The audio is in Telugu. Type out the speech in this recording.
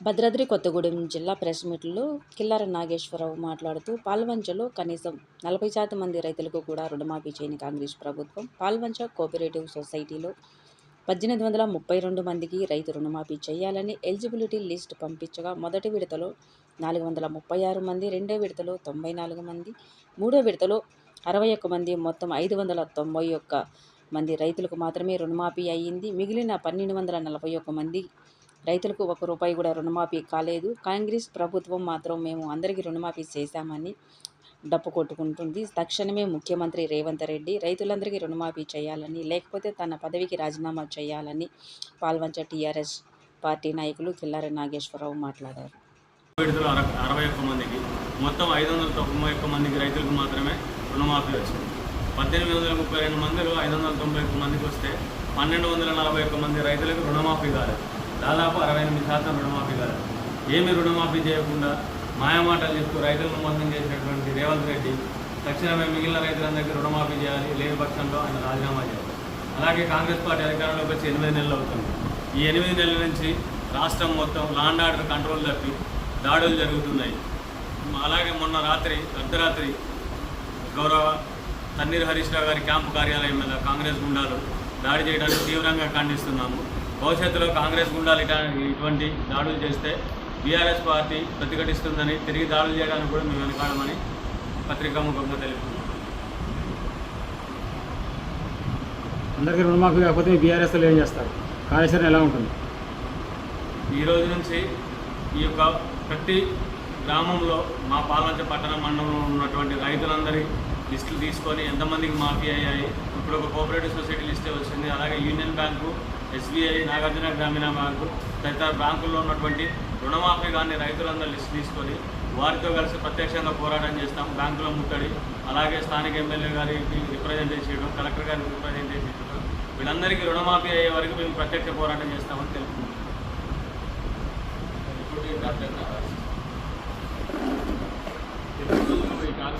భద్రాద్రి కొత్తగూడెం జిల్లా ప్రెస్ మీట్లో కిల్లార నాగేశ్వరరావు మాట్లాడుతూ పాల్వంచలో కనీసం నలభై శాతం మంది రైతులకు కూడా రుణమాఫీ చేయని కాంగ్రెస్ ప్రభుత్వం పాల్వంచ కోఆపరేటివ్ సొసైటీలో పద్దెనిమిది వందల ముప్పై రెండు మందికి రైతు రుణమాఫీ చేయాలని ఎలిజిబిలిటీ లిస్ట్ పంపించగా మొదటి విడతలో నాలుగు వందల ముప్పై ఆరు మంది రెండో విడతలో తొంభై నాలుగు మంది మూడో విడతలో అరవై ఒక్క మంది మొత్తం ఐదు వందల తొంభై ఒక్క మంది రైతులకు మాత్రమే రుణమాఫీ అయ్యింది. మిగిలిన పన్నెండు వందల నలభై ఒక్క మంది రైతులకు ఒక రూపాయి కూడా రుణమాఫీ కాలేదు. కాంగ్రెస్ ప్రభుత్వం మాత్రం మేము అందరికీ రుణమాఫీ చేశామని డప్పు కొట్టుకుంటుంది. తక్షణమే ముఖ్యమంత్రి రేవంత్ రెడ్డి రైతులందరికీ రుణమాఫీ చేయాలని లేకపోతే తన పదవికి రాజీనామా చేయాలని పాల్వంచ టీఆర్ఎస్ పార్టీ నాయకులు కిల్లారి నాగేశ్వరరావు మాట్లాడారు. అరవై ఒక్క మందికి మొత్తం ఐదు వందల తొంభై ఒక్క మందికి రైతులకు మాత్రమే రుణమాఫీ వచ్చింది. పద్దెనిమిది వందల ముప్పై రెండు మందిలో ఐదు వందల తొంభై ఒక్క మందికి వస్తే పన్నెండు వందల నలభై ఒక్క మంది రైతులకు రుణమాఫీ కాలేదు. దాదాపు అరవై ఎనిమిది శాతం రుణమాఫీ కాలేదు. ఏమి రుణమాఫీ చేయకుండా మాయమాటలు చెప్తూ రైతులను మోసం చేసినటువంటి రేవంత్ రెడ్డి తక్షణమే మిగిలిన రైతులందరికీ రుణమాఫీ చేయాలి లేని పక్షంలో ఆయన రాజీనామా చేయాలి. అలాగే కాంగ్రెస్ పార్టీ అధికారంలోకి వచ్చి ఎనిమిది నెలలు అవుతుంది. ఈ ఎనిమిది నెలల నుంచి రాష్ట్రం మొత్తం లాండ్ ఆర్డర్ కంట్రోల్ తప్పి దాడులు జరుగుతున్నాయి. అలాగే మొన్న రాత్రి అర్ధరాత్రి గౌరవ తన్నీర్ హరీష్ రావు గారి క్యాంపు కార్యాలయం మీద కాంగ్రెస్ గుండాలు దాడి చేయడానికి తీవ్రంగా ఖండిస్తున్నాము. భవిష్యత్తులో కాంగ్రెస్ గుండాలు ఇట ఇటువంటి దాడులు చేస్తే బీఆర్ఎస్ పార్టీ ప్రతిఘటిస్తుందని తిరిగి దాడులు చేయడానికి కూడా మేము వెనకాడమని పత్రికాముఖంగా తెలుపుతున్నాం. అందరికీ రుణమాఫీ కాకపోతే బీఆర్ఎస్లో ఏం చేస్తారు? కార్యాచరణ ఎలా ఉంటుంది? ఈ రోజు నుంచి ఈ యొక్క ప్రతి గ్రామంలో మా పాలంచ పట్టణ మండలంలో ఉన్నటువంటి రైతులందరి లిస్టులు తీసుకొని ఎంతమందికి మాఫీ అయ్యాయి ఇప్పుడు ఒక కోఆపరేటివ్ సొసైటీ లిస్టే వచ్చింది. అలాగే యూనియన్ బ్యాంకు ఎస్బీఐ నాగార్జున గ్రామీణ బ్యాంకు తదితర బ్యాంకుల్లో ఉన్నటువంటి రుణమాఫీ కానీ రైతులందరూ లిస్ట్ తీసుకొని వారితో కలిసి ప్రత్యక్షంగా పోరాటం చేస్తాం బ్యాంకుల ముట్టడి. అలాగే స్థానిక ఎమ్మెల్యే గారికి రిప్రజెంట్ చేయడం కలెక్టర్ గారికి రిప్రజెంట్ చేయడం వీళ్ళందరికీ రుణమాఫీ అయ్యే వరకు మేము ప్రత్యక్ష పోరాటం చేస్తామని తెలుపుకుంటున్నాం. ఇప్పుడు